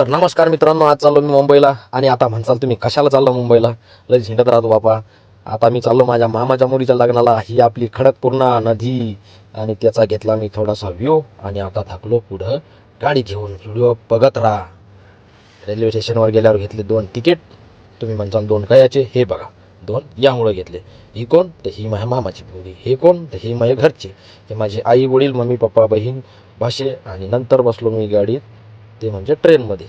तर नमस्कार मित्रांनो आज चाललो मी मुंबईला आणि आता म्हणसाल तुम्ही कशाला चाललो मुंबईला? लय झिंडत राहतो बापा. आता मी चाललो माझ्या मामाच्या मुलीच्या लग्नाला. ही आपली खडकपूर्णा नदी आणि त्याचा घेतला मी थोडासा व्ह्यू आणि आता थकलो पुढं. गाडी घेऊन व्हिडिओ बघत राहा. रेल्वे स्टेशनवर गेल्यावर घेतले दोन तिकीट. तुम्ही म्हणसाल दोन कयाचे हे बघा. दोन यामुळे घेतले. ही कोण? तर ही माझ्या मामाची मुली हे कोण? तर ही माझ्या घरचे. हे माझे आई वडील मम्मी पप्पा बहीण भाषे आणि नंतर बसलो मी गाडीत. ते म्हणजे ट्रेनमध्ये.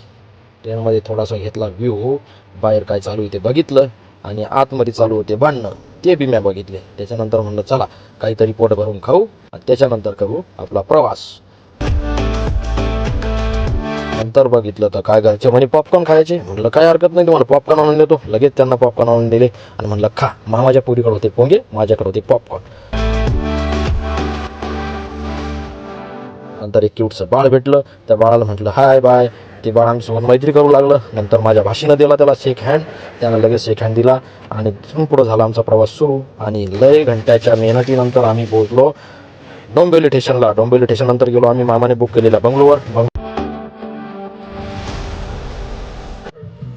ट्रेनमध्ये थोडासा घेतला व्ह्यू बाहेर काय चालू आहे ते बघितलं आणि आतमध्ये चालू होते भांडणं. ते बी म्या बघितले. त्याच्यानंतर म्हणलं चला काहीतरी पोट भरून खाऊ आणि त्याच्यानंतर करू आपला प्रवास. नंतर बघितलं तर काय करायचं? म्हणे पॉपकॉर्न खायचे? म्हणलं काय हरकत नाही तुम्हाला पॉपकॉर्न आणून देतो. लगेच त्यांना पॉपकॉर्न आणून दिले आणि म्हणलं खा मामाच्या पुरीकडे होते पोंगे माझ्याकडे होते पॉपकॉर्न नंतर एक क्यूटचं बाळ भेटलं. त्या बाळाला म्हटलं हाय बाय. ते बाळ आमच्यासोबत मैत्री करू लागलं. नंतर माझ्या भाषेनं दिला त्याला शेक हँड त्यानं लगेच शेक हँड दिला आणि तिथून पुढं झाला आमचा प्रवास सुरू. आणि लय घंट्याच्या मेहनतीनंतर आम्ही पोहोचलो. डोंबिवली स्टेशनला डोंबिवली स्टेशननंतर गेलो. आम्ही मामाने बुक केलेल्या बंगलोवर. बंग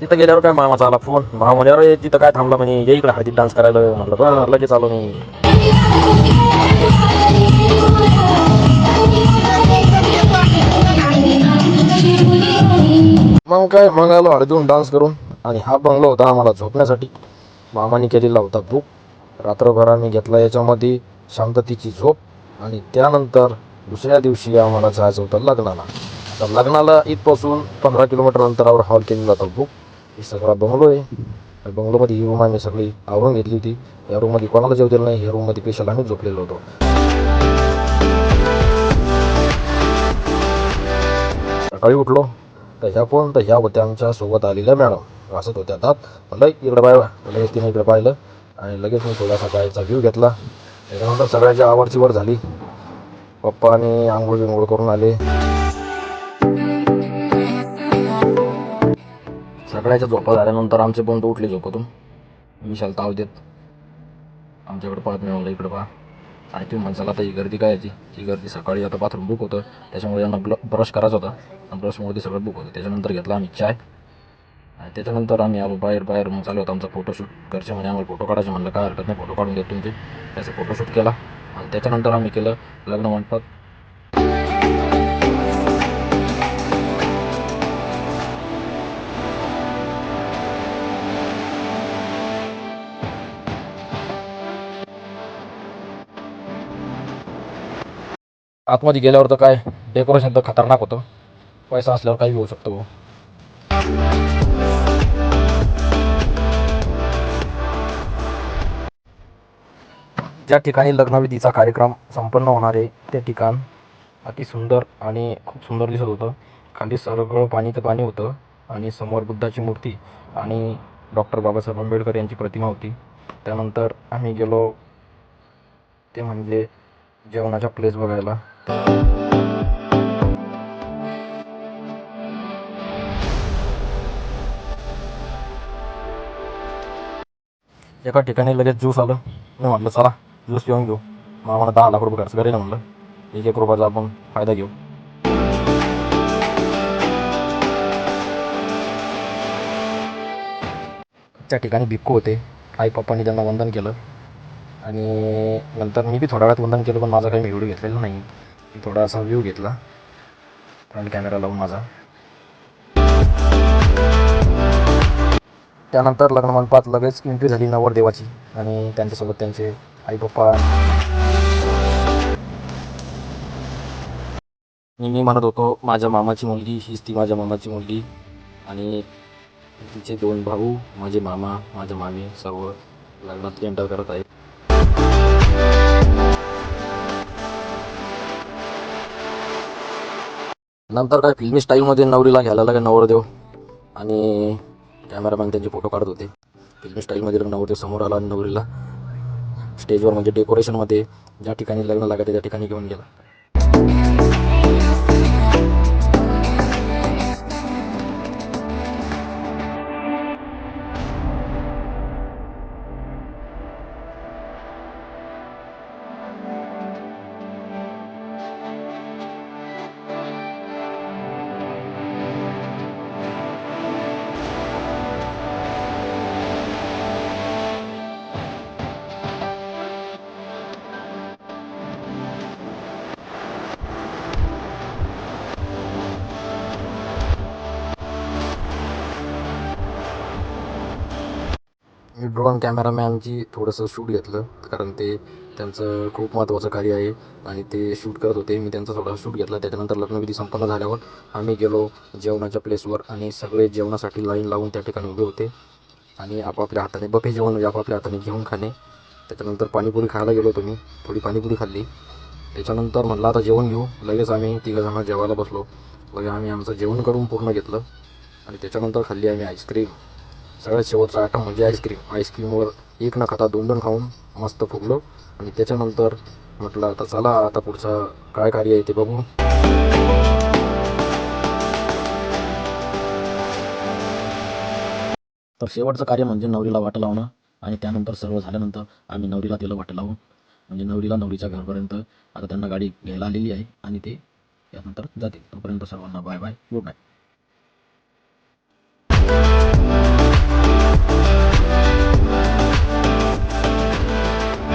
तिथं गेल्यावर काय मामाचा आला फोन मामा म्हणे अरे तिथं काय थांबला म्हणे? ये इकडे हळदीत डान्स करायला. म्हणलं बरं लगेच आलो मी. मग काय मग आलो हळदून डान्स करून. आणि हा बंगला होता आम्हाला झोपण्यासाठी. मामाने केलेला होता बुक रात्रभर आम्ही घेतला याच्यामध्ये शांततेची झोप. आणि त्यानंतर दुसऱ्या दिवशी आम्हाला जायचं होतं लग्नाला. तर लग्नाला इथपासून पंधरा किलोमीटर अंतरावर हॉल केलेला होता बुक हे सगळा बंगलो आहे. बंगलोमध्ये ही रूम आम्ही सगळी आवरून घेतली होती. या रूममध्ये कोणाला जेव दिलं नाही या रूममध्ये पेशल आम्ही झोपलेलो होतो. सकाळी उठलो तर ह्या कोण? तर ह्या होत्या आमच्यासोबत आलेल्या मॅडम. वाचत होत्या दात म्हणलं इकडे पाहिलं लगेच तिने इकडे पाहिलं. आणि लगेच मी थोडासा बाहेरचा व्ह्यू घेतला. त्याच्यानंतर सगळ्याची आवडची वर झाली. पप्पा आणि आंघोळ बिंघोळ करून आले. सकाळच्या झोपा झाल्यानंतर आमचे बंधू उठले झोपतून. विशाल ताव देत. आमच्याकडे पाहत नाही म्हणलं इकडे पहा. आणि तुम्ही म्हणसाल आता ही गर्दी काय याची? ही गर्दी सकाळी आता बाथरूम बुक होतं. त्याच्यामुळे यांना ब्ल ब्रश करायचा होता. आणि ब्रशमुळे ते सगळं बुक होतं. त्याच्यानंतर घेतला आम्ही चाय. आणि त्याच्यानंतर आम्ही आलो बाहेर बाहेर. मग चालू होता आमचा फोटोशूट घरचे म्हणजे आम्हाला फोटो काढायचे. म्हणलं काय हरकत नाही फोटो काढून देतो तुमचे. त्याचा फोटोशूट केला. आणि त्याच्यानंतर आम्ही केलं लग्न मंडपात. आतमध्ये गेल्यावर तर काय डेकोरेशन तर खतरनाक होतं. पैसा असल्यावर काही होऊ शकतो. ज्या ठिकाणी लग्नविधीचा कार्यक्रम संपन्न होणार आहे ते ठिकाण अति सुंदर आणि खूप सुंदर दिसत होतं. खाली सगळं पाणीचं पाणी होतं आणि समोर बुद्धाची मूर्ती आणि डॉक्टर बाबासाहेब आंबेडकर यांची प्रतिमा होती. त्यानंतर आम्ही गेलो ते म्हणजे जेवणाच्या प्लेस बघायला. एका ठिकाणी लगेच ज्यूस आलं. मी म्हटलं चला ज्यूस पिऊन घेऊ. मामाला दहा लाख रुपये खर्च करेल. म्हणलं एक एक रुपयाचा आपण फायदा घेऊ. त्या ठिकाणी भिक्खू होते. आई पप्पांनी त्यांना वंदन केलं. आणि नंतर मी बी थोड्या वेळात वंदन केलं पण माझा काही मी व्हिडिओ घेतलेला नाही. थोडासा व्ह्यू घेतला. फ्रंट कॅमेरा लावून माझा. त्यानंतर लग्न मंडपात लगेच एंट्री झाली नवरदेवाची आणि त्यांच्यासोबत त्यांचे आई पप्पा. मी मी म्हणत होतो माझ्या मामाची मुलगी हीच ती माझ्या मामाची मुलगी आणि तिचे दोन भाऊ माझे मामा माझ्या मामी सर्व लग्नात एंटर करत आहेत. नंतर काय फिल्मी स्टाईलमध्ये नवरीला घ्यायला लागेल नवरदेव. आणि कॅमेरामॅन त्यांचे फोटो काढत होते. फिल्मी स्टाईलमध्ये नवरदेव समोर आला आणि नवरीला. स्टेजवर म्हणजे डेकोरेशनमध्ये ज्या ठिकाणी लग्न लागायचं त्या ठिकाणी घेऊन गेला. ड्रोन कॅमेरामॅनची थोडंसं शूट घेतलं कारण ते त्यांचं खूप महत्त्वाचं कार्य आहे आणि ते शूट करत होते. मी त्यांचा थोडा शूट घेतला. त्याच्यानंतर लग्नविधी संपन्न झाल्यावर आम्ही गेलो जेवणाच्या प्लेसवर आणि सगळे जेवणासाठी लाईन लावून त्या ठिकाणी उभे होते. आणि आपापल्या हाताने बफे जेवण म्हणजे आपापल्या हाताने घेऊन खाणे. त्याच्यानंतर पाणीपुरी खायला गेलो होतो मी. थोडी पाणीपुरी खाल्ली. त्याच्यानंतर म्हटलं आता जेवण घेऊ. लगेच आम्ही तिघंजणं जेवायला बसलो. लगेच आम्ही आमचं जेवण करून पूर्ण घेतलं. आणि त्याच्यानंतर खाल्ली आम्ही आईस्क्रीम सगळ्यात शेवटचा आयटम म्हणजे आईस्क्रीम. आईस्क्रीमवर एक न खाता दोन दोन खाऊन मस्त फुगलो. आणि त्याच्यानंतर म्हटलं आता चला आता पुढचं काय कार्य आहे ते बघू. तर शेवटचं कार्य म्हणजे नवरीला वाट लावणं आणि त्यानंतर सर्व झाल्यानंतर आम्ही नवरीला दिलं वाट लावून म्हणजे नवरीला नवरीच्या घरपर्यंत आता त्यांना गाडी घ्यायला आलेली आहे आणि ते त्यानंतर जातील. तोपर्यंत सर्वांना बाय बाय गुड नाईट